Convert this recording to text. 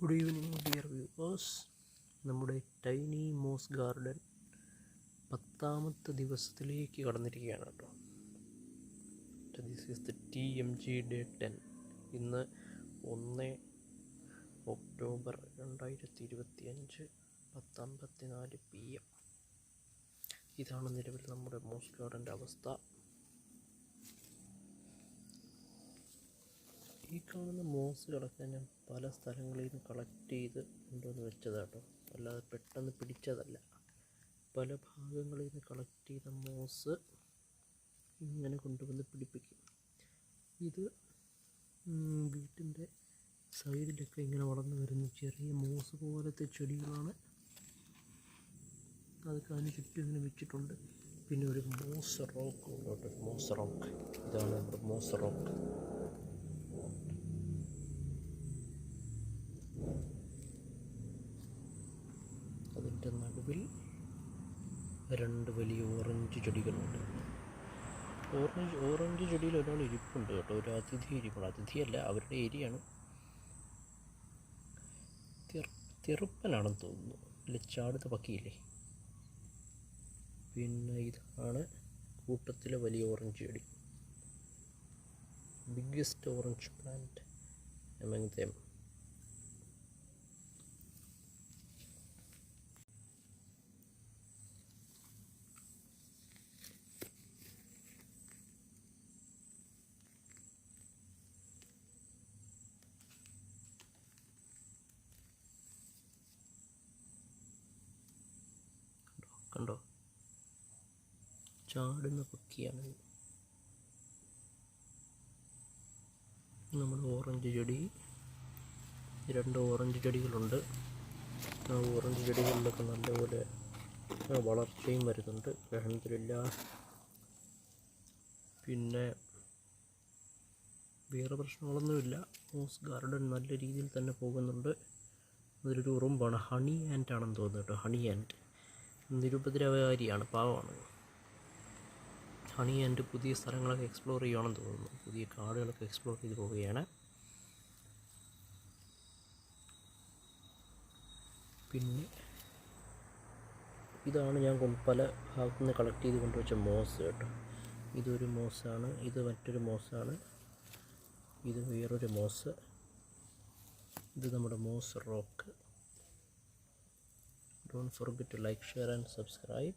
Good evening dear viewers നമ്മുടെ tiny moss garden പത്താമത്തെ ദിവസത്തിലേക്ക് കടന്നിരിക്കുകയാണ് കേട്ടോ. This is the T M G day ten ഇന്ന് ഒന്ന് ഒക്ടോബർ രണ്ടായിരത്തി ഇരുപത്തി അഞ്ച് പത്തമ്പത്തി നാല് പി എം ഇതാണ് നിലവിൽ നമ്മുടെ മോസ് ഗാർഡന്റെ അവസ്ഥ. കാണുന്ന മോസുകളൊക്കെ ഞാൻ പല സ്ഥലങ്ങളിൽ നിന്ന് കളക്ട് ചെയ്ത് കൊണ്ടുവന്ന് വെച്ചതാട്ടോ. അല്ലാതെ പെട്ടെന്ന് പിടിച്ചതല്ല. പല ഭാഗങ്ങളിൽ നിന്ന് കളക്ട് ചെയ്ത മോസ് ഇങ്ങനെ കൊണ്ടുവന്ന് പിടിപ്പിക്കും. ഇത് വീട്ടിന്റെ സൈഡിലൊക്കെ ഇങ്ങനെ വളർന്നു വരുന്ന ചെറിയ മോസ് പോലത്തെ ചെടികളാണ്. അതൊക്കെ അതിന് ചുറ്റും ഇങ്ങനെ വെച്ചിട്ടുണ്ട്. പിന്നെ ഒരു മോസ് റോക്ക് മോസ് റോക്ക്. ഇതാണ് മോസ് റോക്ക്. അതിന്റെ നടുവിൽ രണ്ട് വലിയ ഓറഞ്ച് ചെടികളുണ്ട്. ഓറഞ്ച് ഓറഞ്ച് ചെടിയിൽ ഒരാൾ ഇരിപ്പുണ്ട് കേട്ടോ. ഒരു അതിഥി ഇരിപ്പുണ്ട്. അതിഥിയല്ല അവരുടെ ഏരിയയാണ്. തെറുപ്പനാണെന്ന് തോന്നുന്നു. അല്ലെ ചാടുത്ത പക്കിയില്ലേ? പിന്നെ ഇതാണ് കൂട്ടത്തിലെ വലിയ ഓറഞ്ച് ചെടി. Biggest orange plant among them ചാടുന്ന പക്കിയാണ് നമ്മുടെ ഓറഞ്ച് ചെടി. രണ്ട് ഓറഞ്ച് ചെടികളുണ്ട്. ആ ഓറഞ്ച് ചെടികളിലൊക്കെ നല്ലപോലെ വളർച്ചയും വരുന്നുണ്ട്. അലഹമില്ല പിന്നെ വേറെ പ്രശ്നങ്ങളൊന്നുമില്ല. മോസ് ഗാർഡൻ നല്ല രീതിയിൽ തന്നെ പോകുന്നുണ്ട്. അതിലൊരു ഉറുമ്പാണ്. ഹണി ആൻഡ് ആണെന്ന് തോന്നുന്നു കേട്ടോ. ഹണി ആൻഡ് നിരുപദ്രവകാരിയാണ് പാവമാണ്. ഹണി ആൻഡ് പുതിയ സ്ഥലങ്ങളൊക്കെ എക്സ്പ്ലോർ ചെയ്യണം തോന്നുന്നു. പുതിയ കാടുകളൊക്കെ എക്സ്പ്ലോർ ചെയ്ത് പോവുകയാണ്. പിന്നെ ഇതാണ് ഞാൻ പല ഭാഗത്തു നിന്ന് കളക്ട് ചെയ്ത് കൊണ്ടുവച്ച മോസ് കേട്ടോ. ഇതൊരു മോസാണ് ഇത് മറ്റൊരു മോസാണ് ഇത് വേറൊരു മോസ് ഇത് നമ്മുടെ moss rock don't forget to like share and subscribe.